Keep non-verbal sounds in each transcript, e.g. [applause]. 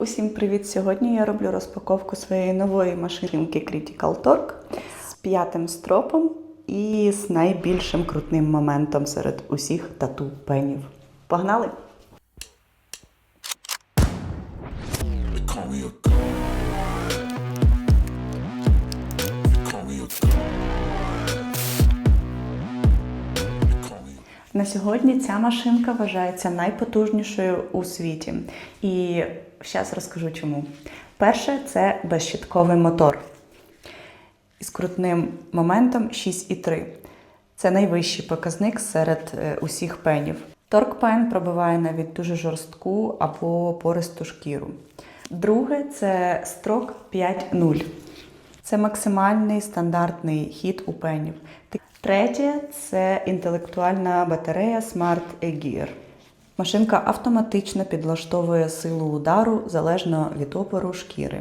Усім привіт! Сьогодні я роблю розпаковку своєї нової машинки Critical Torque з п'ятим стропом і з найбільшим крутним моментом серед усіх тату пенів. Погнали! На сьогодні ця машинка вважається найпотужнішою у світі. І зараз розкажу чому. Перше, це безщитковий мотор із крутним моментом 6,3. Це найвищий показник серед е, усіх пенів. Торкпен пробиває навіть дуже жорстку або пористу шкіру. Друге це строк 5.0. Це максимальний стандартний хід у пенів. Третє це інтелектуальна батарея Smart E-Gear. Машинка автоматично підлаштовує силу удару залежно від опору шкіри.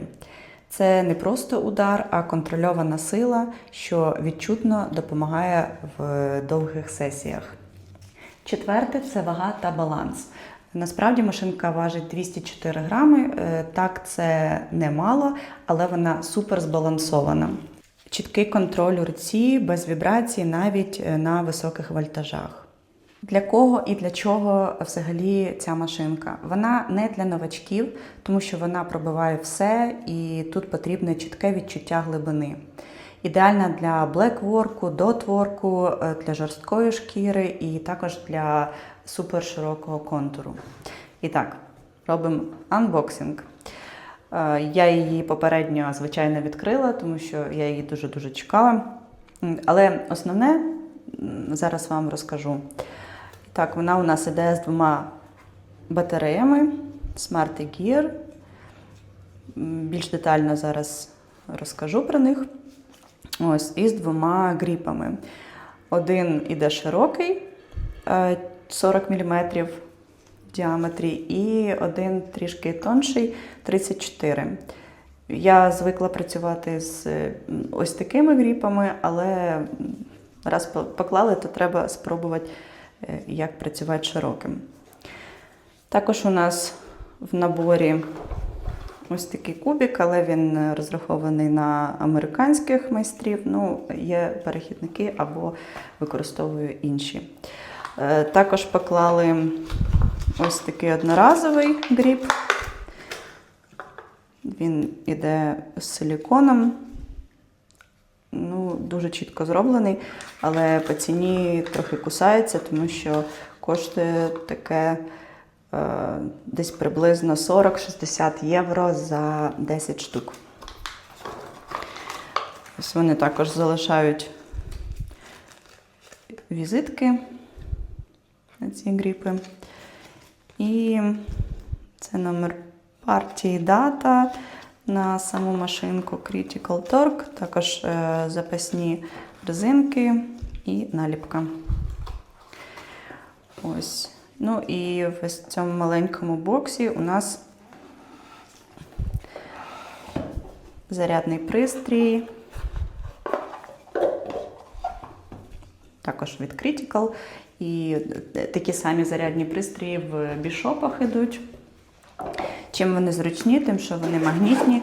Це не просто удар, а контрольована сила, що відчутно допомагає в довгих сесіях. Четверте це вага та баланс. Насправді машинка важить 204 грами. Е, Так, це немало, але вона супер збалансована. Чіткий контроль у руці, без вібрацій навіть е, на високих вольтажах. Для кого і для чого взагалі ця машинка? Вона не для новачків, тому що вона пробиває все, і тут потрібне чітке відчуття глибини. Ідеальна для блекворку, дотворку, е, для жорсткої шкіри і також для суперширокого контуру. І так, робимо анбоксинг. Е, Я її попередньо, звичайно, відкрила, тому що я її дуже-дуже чекала. Але основне зараз вам розкажу. Так, вона у нас іде з двома батареями Smart Gear. Більш детально зараз розкажу про них. Ось, і з двома гріпами. Один іде широкий, е, 40 мм діаметрі, і один трішки тонший 34 Я звикла працювати з е, ось такими гріпами, але раз поклали, то треба спробувати, е, як працювати широким. Також у нас в наборі ось такий кубик, але він розрахований на американських майстрів. Ну, є перехідники або використовую інші. Е, Також поклали ось такий одноразовий гріб. Він іде з силіконом. Ну, дуже чітко зроблений, але по ціні трохи кусається, тому що коштує таке е, десь приблизно 40-60 євро за 10 штук. Ось вони також залишають візитки на ці гріпи. І це номер партії дата на саму машинку Critical Torque, також е, запасні резинки і наліпка. Ось. Ну і в цьому маленькому боксі у нас зарядний пристрій. Також від Critical. І такі самі зарядні пристрої в бішопах йдуть. Чим вони зручні, тим, що вони магнітні.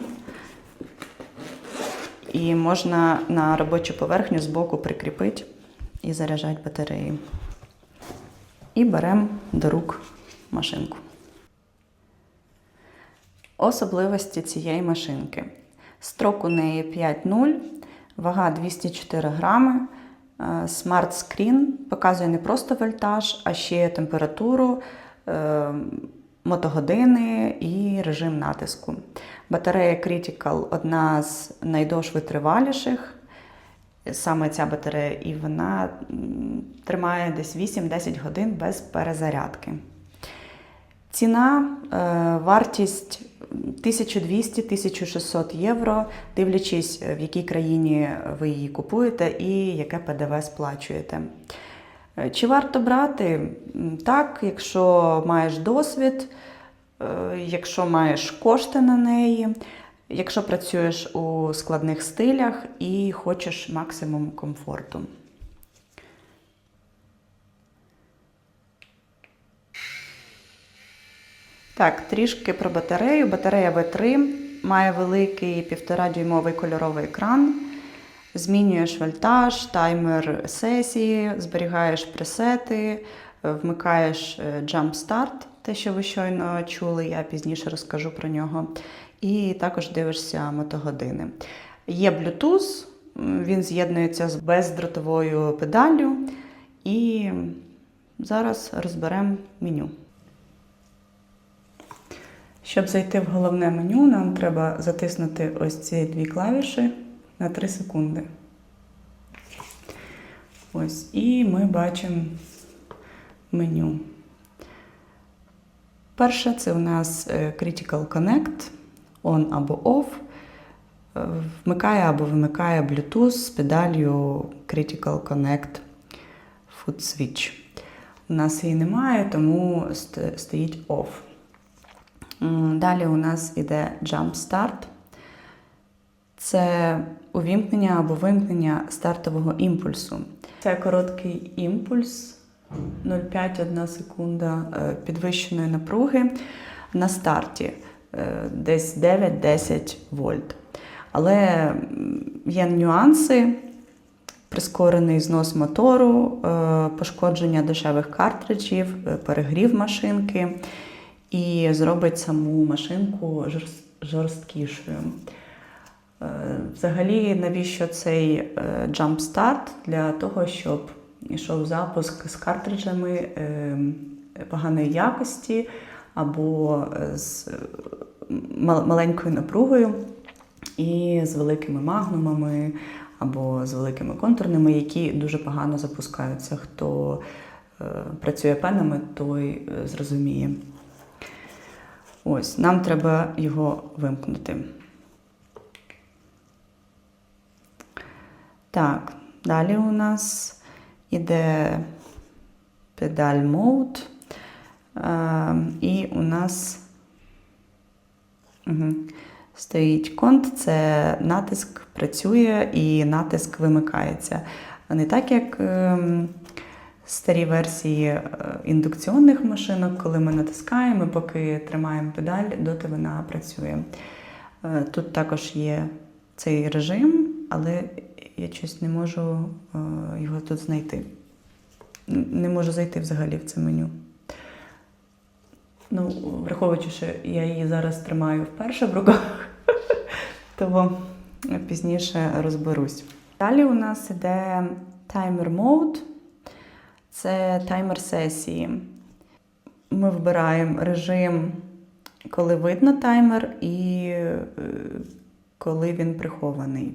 І можна на робочу поверхню збоку прикріпити і заряджати батареї. І беремо до рук машинку. Особливості цієї машинки. Строк у неї 5.0, вага 204 грами. Е, Смарт-скрін показує не просто вольтаж, а ще температуру, е, мотогодини і режим натиску. Батарея Critical одна з найдовш витриваліших. Саме ця батарея, і вона тримає десь 8-10 годин без перезарядки. Ціна, е, вартість 1200-1600 євро, дивлячись, в якій країні ви її купуєте і яке ПДВ сплачуєте. Е, Чи варто брати? Так, якщо маєш досвід, е, якщо маєш кошти на неї, якщо працюєш у складних стилях і хочеш максимум комфорту. Так, трішки про батарею. Батарея V3 має великий 1,5 дюймовий кольоровий екран. Змінюєш вольтаж, таймер сесії, зберігаєш пресети, е, вмикаєш е, Jump Start, те, що ви щойно чули, я пізніше розкажу про нього. І також дивишся мотогодини. Є Bluetooth, він з'єднується з бездротовою педаллю. І зараз розберемо меню. Щоб зайти в головне меню, нам треба затиснути ось ці дві клавіші на 3 секунди. Ось, і ми бачимо меню. Перше це у нас е, Critical Connect, On або Off. Е, Вмикає або вимикає Bluetooth з педалью Critical Connect Foot Switch. У нас її немає, тому стоїть Off. Далі у нас іде Jump Start. Це увімкнення або вимкнення стартового імпульсу. Це короткий імпульс 0,5-1 секунда е, підвищеної напруги на старті е, десь 9-10 вольт. Але є нюанси. Прискорений знос мотору, е, пошкодження дешевих картриджів, перегрів машинки і зробить саму машинку жорсткішою. Е, Взагалі, навіщо цей е, jump start? Для того, щоб йшов запуск з картриджами е, поганої якості або е, з маленькою напругою і з великими магнумами або з великими контурними, які дуже погано запускаються. Хто працює пенами, той зрозуміє. Ось, нам треба його вимкнути. Так, далі у нас іде педаль mode. І у нас стоїть конт, це натиск працює і натиск вимикається. Не так, як ем, старі версії е, індукційних машинок, коли ми натискаємо, поки тримаємо педаль, доти вона працює. Е, Тут також є цей режим, але я щось не можу е, його тут знайти. Не можу зайти взагалі в це меню. Ну, враховуючи, що я її зараз тримаю вперше в руках, [laughs] то пізніше розберусь. Далі у нас іде таймер mode. Це таймер сесії. Ми вибираємо режим, коли видно таймер, і е, коли він прихований.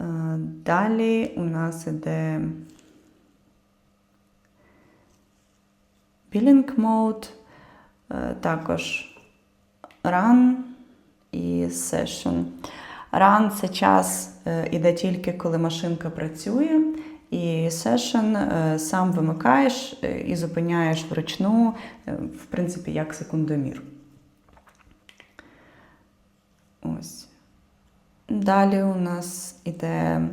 Е, Далі у нас іде Billing Mode, е, також Run і Session. Run це час іде тільки коли машинка працює, і Session е, сам вимикаєш е, і зупиняєш вручну, е, в принципі, як секундомір. Ось. Далі у нас іде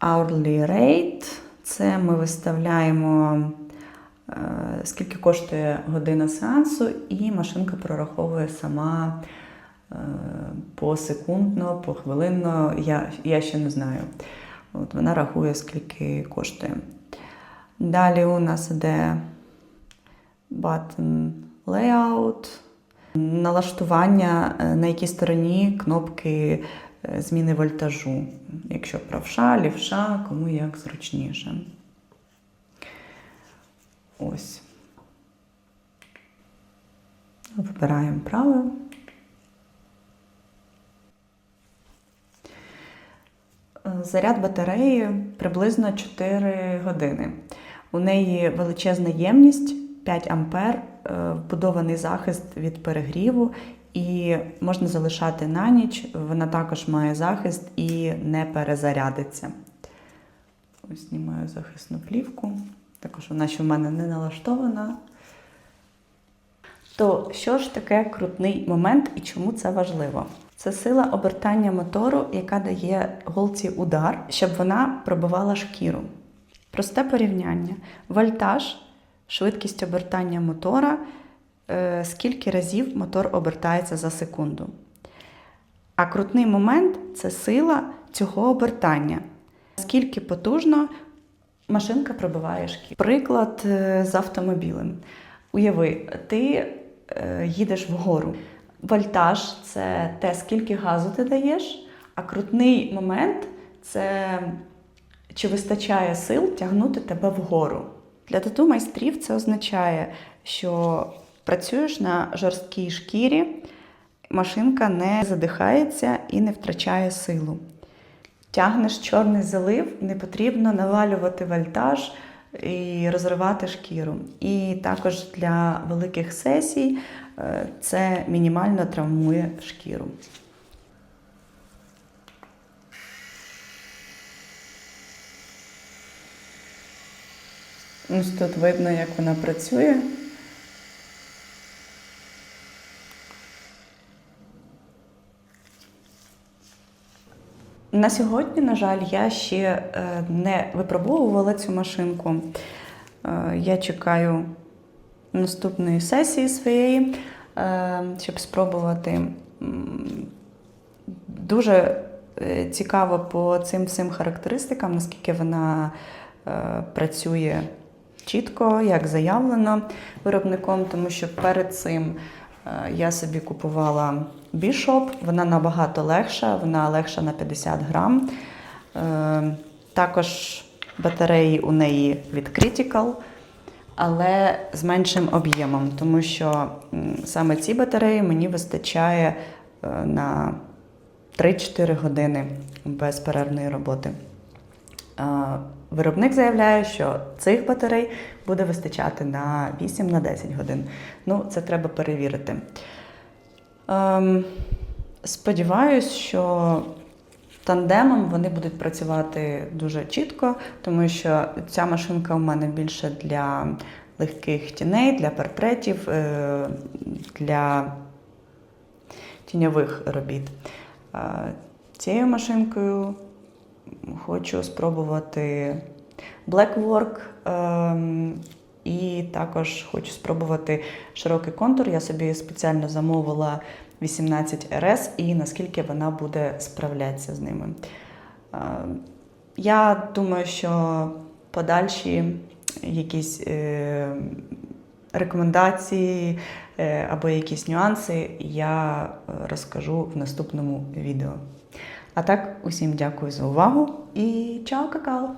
hourly rate. Це ми виставляємо, скільки коштує година сеансу, і машинка прораховує сама посекундно, похвилинно. Я, я ще не знаю. От вона рахує, скільки коштує. Далі у нас іде button layout, налаштування, е, на якій стороні кнопки е, зміни вольтажу. Якщо правша, лівша, кому як зручніше. Ось. Вибираємо праве. Заряд батареї приблизно 4 години. У неї величезна ємність 5 ампер, е, вбудований захист від перегріву, і можна залишати на ніч. Вона також має захист і не перезарядиться. Ось знімаю захисну плівку. Також вона ще в мене не налаштована. То що ж таке крутний момент і чому це важливо? Це сила обертання мотору, яка дає голці удар, щоб вона пробивала шкіру. Просте порівняння: вольтаж, швидкість обертання мотора е, скільки разів мотор обертається за секунду. А крутний момент це сила цього обертання. Скільки потужно машинка пробиває шкіру. Приклад е, з автомобілем. Уяви, ти е, їдеш вгору. Вольтаж це те, скільки газу ти даєш, а крутний момент це чи вистачає сил тягнути тебе вгору. Для тату майстрів це означає, що працюєш на жорсткій шкірі, машинка не задихається і не втрачає силу. Тягнеш чорний залив, не потрібно навалювати вольтаж і розривати шкіру. І також для великих сесій це мінімально травмує шкіру. Ось тут видно, як вона працює. На сьогодні, на жаль, я ще е, не випробовувала цю машинку. Е, Я чекаю наступної сесії своєї, е, щоб спробувати. Дуже е, цікаво по цим всім характеристикам, наскільки вона е, працює чітко, як заявлено виробником, тому що перед цим я собі купувала Bishop, вона набагато легша, вона легша на 50 грам. Також батареї у неї від Critical, але з меншим об'ємом, тому що саме ці батареї мені вистачає е, на 3-4 години безперервної роботи. Виробник заявляє, що цих батарей буде вистачати на 8-10 годин. Ну, це треба перевірити. Ем, сподіваюсь, що тандемом вони будуть працювати дуже чітко, тому що ця машинка у мене більше для легких тіней, для портретів, е, для тіньових робіт. Цією машинкою хочу спробувати Blackwork ем, і також хочу спробувати широкий контур. Я собі спеціально замовила 18 RS і наскільки вона буде справлятися з ними. Е, Я думаю, що подальші якісь е, рекомендації е, або якісь нюанси я розкажу в наступному відео. А так, усім дякую за увагу і чао, какао!